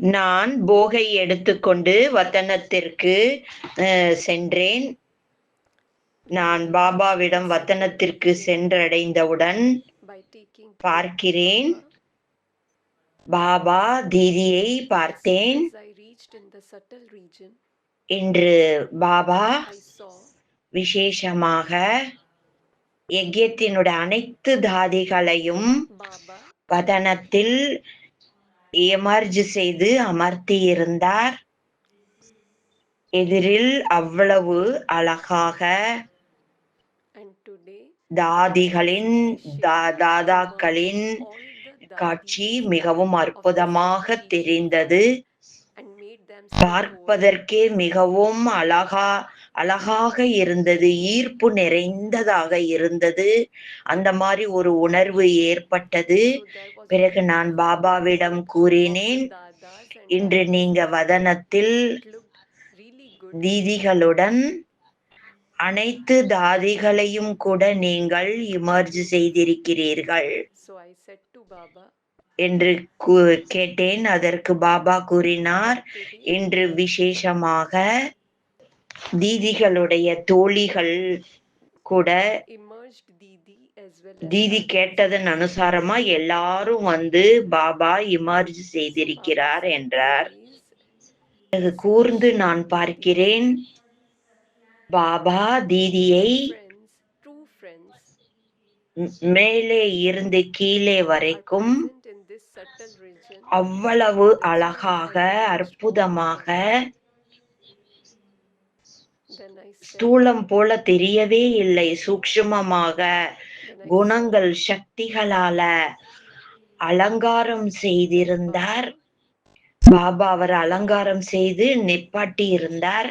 நான் போகை எடுத்துக்கொண்டு வத்தனத்திற்கு சென்றேன் நான் பாபாவிடம் வத்தனத்திற்கு சென்றடைந்தவுடன் பார்க்கிறேன் பாபா தீதியை. பார்த்தேன் இன்று பாபா விசேஷமாக யஜ்யத்தினுடைய அனைத்து தாதிகளையும் வதனத்தில் எமர்ஜ் செய்து அமர்த்தியிருந்தார் எதிரில் அவ்வளவு அழகாக தாதிகளின் தாதாக்களின் காட்சி மிகவும் அற்புதமாக தெரிந்தது. பார்ப்பதற்கே மிகவும் அழகா அழகாக இருந்தது ஈர்ப்பு நிறைந்ததாக இருந்தது. அந்த மாதிரி ஒரு உணர்வு ஏற்பட்டது. பிறகு நான் பாபாவிடம் கூறினேன் இன்று நீங்க வதனத்தில் தீதிகளுடன் அனைத்து தாதிகளையும் கூட நீங்கள் இமர்ஜ் செய்திருக்கிறீர்கள். என்று கூ- கேட்டேன். அதற்கு பாபா கூறினார் இன்று விசேஷமாக தீதிகளுடைய தோழிகள் கூட தீதி. கேட்டதன் அனுசாரமா எல்லாரும் வந்து பாபா இமர்ஜ் செய்திருக்கிறார் என்றார் பிறகு கூர்ந்து நான் பார்க்கிறேன் பாபா தீதியை மேலே இருந்து கீழே வரைக்கும். அவ்வளவு அழகாக அற்புதமாக ஸ்தூலம் போல தெரியவே இல்லை. சூக்ஷ்மமாக குணங்கள் சக்திகளால அலங்காரம் செய்திருந்தார். பாபா அவர் அலங்காரம் செய்து நிப்பாட்டி இருந்தார்.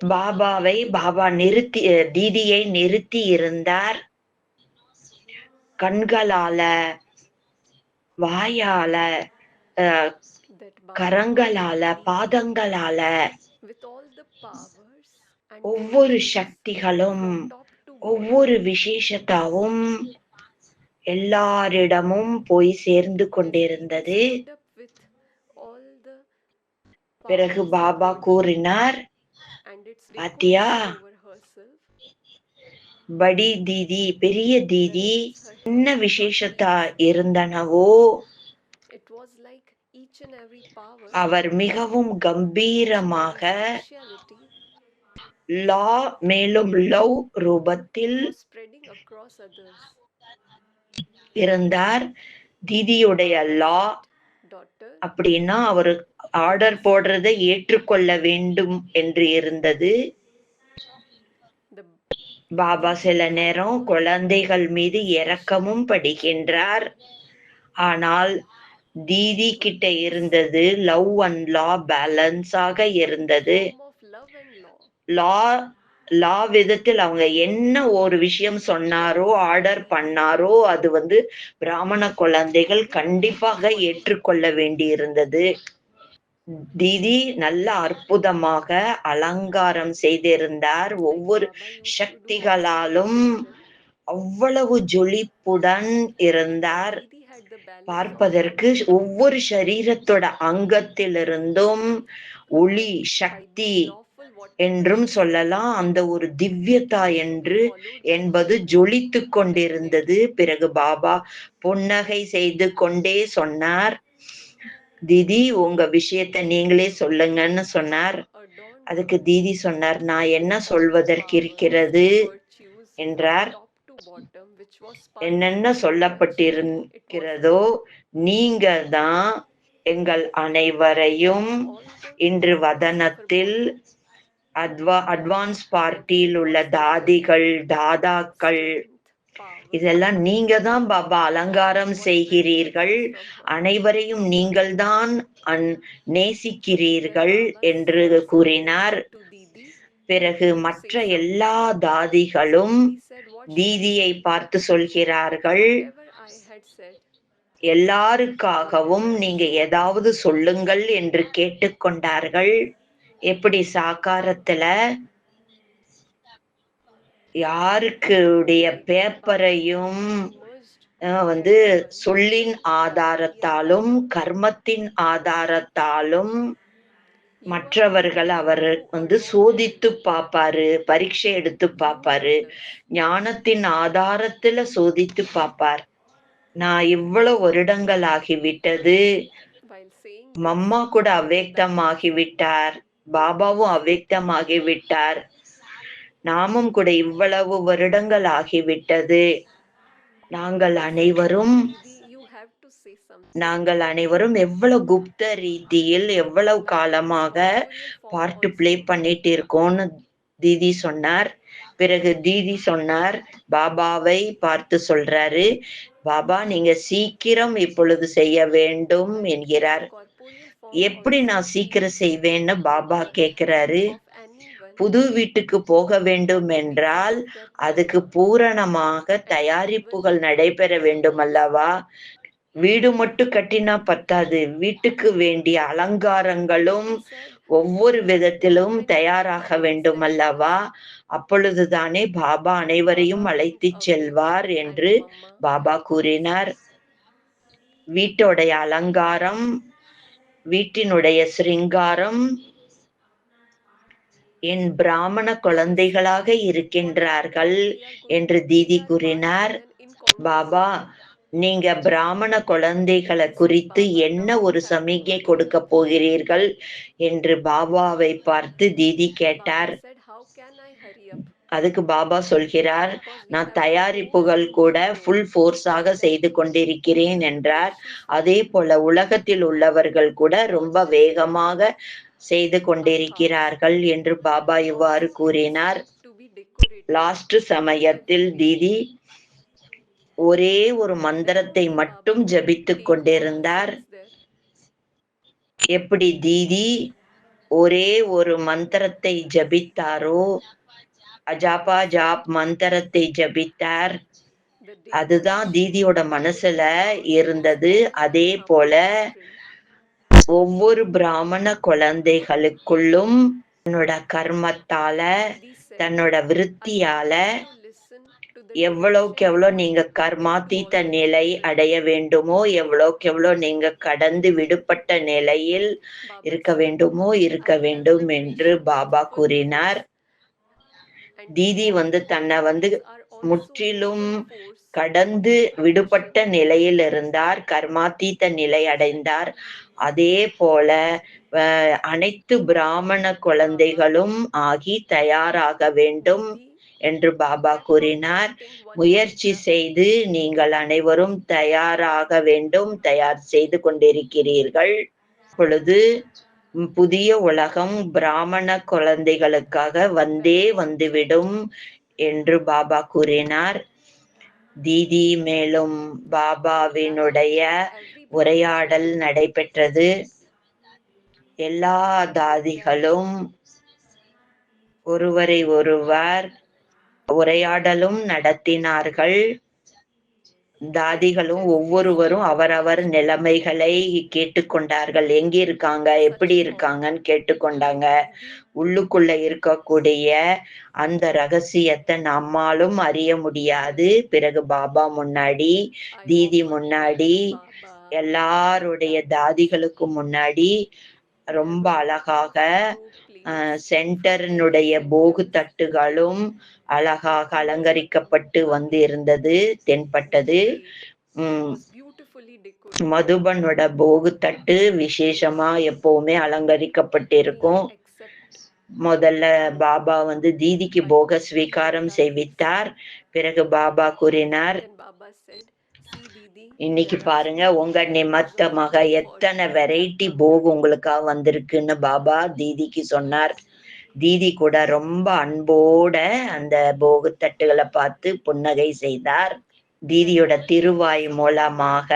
பாபாவை பாபா நிறுத்தி தீதியை நிறுத்தி இருந்தார். கண்களால வாயால கரங்களால பாதங்களால ஒவ்வொரு சக்திகளும் ஒவ்வொரு விசேஷத்தாவும் எல்லாரிடமும் போய் சேர்ந்து கொண்டிருந்தது பிறகு பாபா கூறினார் பாத்தியா? படி தீதி பெரிய தீதி என்ன விசேஷத்தா இருந்தனவோ அவர் மிகவும் கம்பீரமாக லா மேலும் லவ் ரூபத்தில். இருந்தார். தீதியுடைய லா அப்படின்னா அவர் ஆர்டர் போடுறதை ஏற்றுக்கொள்ள வேண்டும் என்று இருந்தது. பாபா சில நேரம் குழந்தைகள் மீது இரக்கமும் படுகின்றார். ஆனால் தீதி கிட்ட இருந்தது லவ் அண்ட் லா பேலன்ஸாக இருந்தது. லா லா விதத்தில் அவங்க என்ன ஒரு விஷயம் சொன்னாரோ ஆர்டர் பண்ணாரோ அது வந்து பிராமண குழந்தைகள் கண்டிப்பாக ஏற்றுக்கொள்ள வேண்டியிருந்தது. திதி நல்ல அற்புதமாக அலங்காரம் செய்திருந்தார். ஒவ்வொரு சக்திகளாலும் அவ்வளவு ஜொலிப்புடன் இருந்தார். பார்ப்பதற்கு ஒவ்வொரு சரீரத்தோட அங்கத்திலிருந்தும் ஒளி சக்தி என்றும் சொல்லலாம். அந்த ஒரு திவ்யதா என்று என்பது ஜொலித்து கொண்டிருந்தது. பிறகு பாபா புன்னகை செய்து கொண்டே சொன்னார். தீதி உங்க விஷயத்த நீங்களே சொல்லுங்கன்னு சொன்னார். அதுக்கு தீதி சொன்னார் நான் என்ன சொல்வதற்கு இருக்கிறது என்றார். என்னென்ன சொல்லப்பட்டிருக்கிறதோ நீங்க தான் எங்கள் அனைவரையும் இன்று வதனத்தில் அட்வா அட்வான்ஸ் பார்ட்டியில் உள்ள தாதிகள் தாதாக்கள் இதெல்லாம் நீங்க தான் பாபா அலங்காரம் செய்கிறீர்கள். அனைவரையும் நீங்கள் தான் நேசிக்கிறீர்கள் என்று கூறினார். பிறகு மற்ற எல்லா தாதிகளும் தீதியை பார்த்து சொல்கிறார்கள். எல்லாருக்காகவும் நீங்க ஏதாவது சொல்லுங்கள் என்று கேட்டுக்கொண்டார்கள். எப்படி சாக்காரத்துல யாருக்குடைய பேப்பரையும் வந்து சொல்லின் ஆதாரத்தாலும் கர்மத்தின் ஆதாரத்தாலும் மற்றவர்கள் அவர் வந்து சோதித்து பார்ப்பாரு பரீட்சை எடுத்து பார்ப்பாரு ஞானத்தின் ஆதாரத்துல சோதித்து பார்ப்பார். நான் இவ்வளவு வருடங்கள் ஆகிவிட்டது. மம்மா கூட அவ்வேக்தமாகி விட்டார் பாபாவும் அவ்வேக்தமாகி விட்டார். நாமும் கூட இவ்வளவு வருடங்கள் ஆகிவிட்டது. நாங்கள் அனைவரும் நாங்கள் அனைவரும் எவ்வளவு குப்த ரீதியில் எவ்வளவு காலமாக பார்ட்டு பிளே ப்ளே பண்ணிட்டு இருக்கோம்னு தீதி சொன்னார். பிறகு தீதி சொன்னார் பாபாவை பார்த்து சொல்றாரு பாபா நீங்க சீக்கிரம் இப்பொழுது செய்ய வேண்டும் என்கிறார். எப்படி நான் சீக்கிரம் செய்வேன்னு பாபா கேக்குறாரு. புது வீட்டுக்கு போக வேண்டும் என்றால் அதுக்கு பூரணமாக தயாரிப்புகள் நடைபெற வேண்டும் அல்லவா? வீடு மட்டும் கட்டினா பத்தாது. வீட்டுக்கு வேண்டிய அலங்காரங்களும் ஒவ்வொரு விதத்திலும் தயாராக வேண்டும் அல்லவா? அப்பொழுதுதானே பாபா அனைவரையும் அழைத்து செல்வார் என்று பாபா கூறினார். வீட்டோடைய அலங்காரம் வீட்டினுடைய சிருங்காரம் என் பிராமண குழந்தைகளாக இருக்கின்றார்கள் என்று தீதி கூறினார். பாபா நீங்க பிராமண குழந்தைகளை குறித்து என்ன ஒரு சமிகை கொடுக்க போகிறீர்கள்? என்று பாபாவை பார்த்து தீதி கேட்டார். அதுக்கு பாபா சொல்கிறார் நான் தயாரிப்புகள் கூட ஃபுல் ஃபோர்ஸாக செய்து கொண்டிருக்கிறேன் என்றார். அதே போல உலகத்தில் உள்ளவர்கள் கூட ரொம்ப வேகமாக செய்து கொண்டிருக்கிறார்கள் என்று பாபா இவ்வாறு கூறினார். லாஸ்ட் சமயத்தில் தீதி ஒரே ஒரு மந்திரத்தை மட்டும் ஜபித்துக் கொண்டிருந்தார். எப்படி தீதி ஒரே ஒரு மந்திரத்தை ஜபித்தாரோ அஜாபா ஜாப் மந்திரத்தை ஜபித்தார். அதுதான் தீதியோட மனசுல இருந்தது. அதே போல ஒவ்வொரு பிராமண குழந்தைகளுக்குள்ளும் தன்னோட கர்மத்தால தன்னோட விருத்தியால எவ்வளவுக்கு எவ்வளோ நீங்க கர்மாத்தீத்த நிலை அடைய வேண்டுமோ எவ்வளவுக்கு எவ்வளோ நீங்க கடந்து விடுபட்ட நிலையில் இருக்க வேண்டுமோ இருக்க வேண்டும் என்று பாபா கூறினார். தீதி வந்து தன்னை வந்து முற்றிலும் கடந்து விடுபட்ட நிலையில் இருந்தார் கர்மாத்தீத்த நிலை அடைந்தார். அதே போல அனைத்து பிராமண குழந்தைகளும் ஆகி தயாராக வேண்டும் என்று பாபா கூறினார். முயற்சி செய்து நீங்கள் அனைவரும் தயாராக வேண்டும் தயார் செய்து கொண்டிருக்கிறீர்கள். பொழுது புதிய உலகம் பிராமண குழந்தைகளுக்காக வந்தே வந்துவிடும் என்று பாபா கூறினார். தீதி மேலும் பாபாவினுடைய உரையாடல் நடைபெற்றது. எல்லா தாதிகளும் ஒருவரை ஒருவர் உரையாடலும் நடத்தினார்கள். தாதிகளும் ஒவ்வொருவரும் அவரவர் நிலைமைகளை கேட்டுக்கொண்டார்கள். எங்க இருக்காங்க? எப்படி இருக்காங்கன்னு கேட்டுக்கொண்டாங்க. உள்ளுக்குள்ள இருக்கக்கூடிய அந்த ரகசியத்தை நம்மாலும் அறிய முடியாது. பிறகு பாபா முன்னாடி தீதி முன்னாடி எல்லாருடைய தாதிகளுக்கு முன்னாடி ரொம்ப அழகாக சென்டரினுடைய போகு தட்டுகளும் அழகாக அலங்கரிக்கப்பட்டு வந்து இருந்தது தென்பட்டது மதுபனோட போகு தட்டு விசேஷமா எப்பவுமே அலங்கரிக்கப்பட்டிருக்கும். முதல்ல பாபா வந்து தீதிக்கு போக ஸ்வீகாரம் செய்வித்தார். பிறகு பாபா கூறினார் இன்னைக்கு பாருங்க உங்க நிமித்தமாக எத்தனை வெரைட்டி போகு உங்களுக்காக வந்திருக்குன்னு பாபா தீதிக்கு சொன்னார். தீதி கூட ரொம்ப அன்போட அந்த போகு தட்டுகளை பார்த்து புன்னகை செய்தார். தீதியோட திருவாய் மூலமாக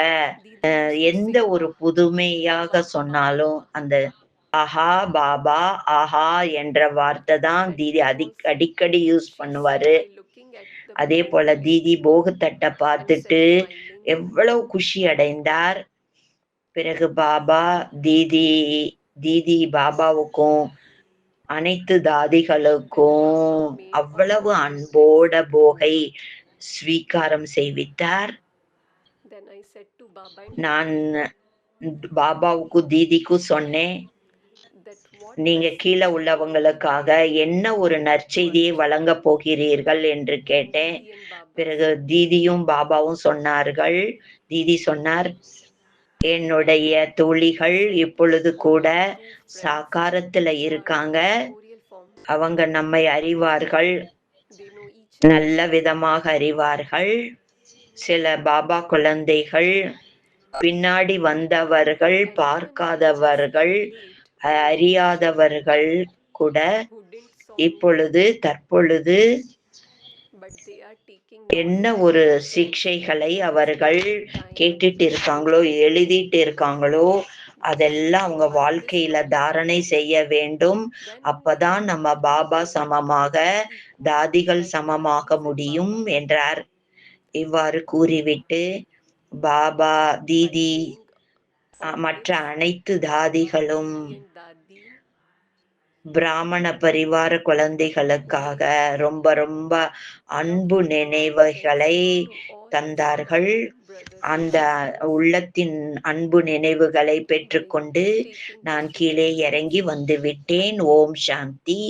அஹ், எந்த ஒரு புதுமையாக சொன்னாலும் அந்த ஆஹா பாபா ஆஹா என்ற வார்த்தை தான் தீதி அடி அடிக்கடி யூஸ் பண்ணுவாரு. அதே போல தீதி போகுத்தட்டை பார்த்துட்டு எவ்வளவு குஷி அடைந்தார்? பிறகு பாபா தீதி தீதி பாபாவுக்கும் அனைத்து தாதிகளுக்கும் அவ்வளவு அன்போட போகை ஸ்வீகாரம் செய்வித்தார். நான் பாபாவுக்கும் தீதிக்கும் சொன்னேன். நீங்க கீழே உள்ளவங்களுக்காக என்ன ஒரு நற்செய்தியை வழங்க போகிறீர்கள் என்று கேட்டேன். பிறகு தீதியும் பாபாவும் சொன்னார்கள். தீதி சொன்னார் என்னுடைய தோழிகள் இப்பொழுது கூட சாக்காரத்துல இருக்காங்க. அவங்க நம்மை அறிவார்கள். நல்ல விதமாக அறிவார்கள். சில பாபா குழந்தைகள் பின்னாடி வந்தவர்கள் பார்க்காதவர்கள் அறியாதவர்கள் கூட இப்பொழுது தற்பொழுது என்ன ஒரு சிக்ஷைகளை அவர்கள் கேட்டுட்டு இருக்காங்களோ எழுதிட்டு இருக்காங்களோ அதெல்லாம் அவங்க வாழ்க்கையில தாரணை செய்ய வேண்டும். அப்பதான் நம்ம பாபா சமமாக தாதிகள் சமமாக முடியும் என்றார். இவ்வாறு கூறிவிட்டு பாபா தீதி மற்ற அனைத்து தாதிகளும் பிராமண பரிவார குழந்தைகளுக்காக ரொம்ப ரொம்ப அன்பு நினைவுகளை தந்தார்கள். அந்த உள்ளத்தின் அன்பு நினைவுகளை பெற்றுக்கொண்டு நான் கீழே இறங்கி வந்து விட்டேன் ஓம் சாந்தி.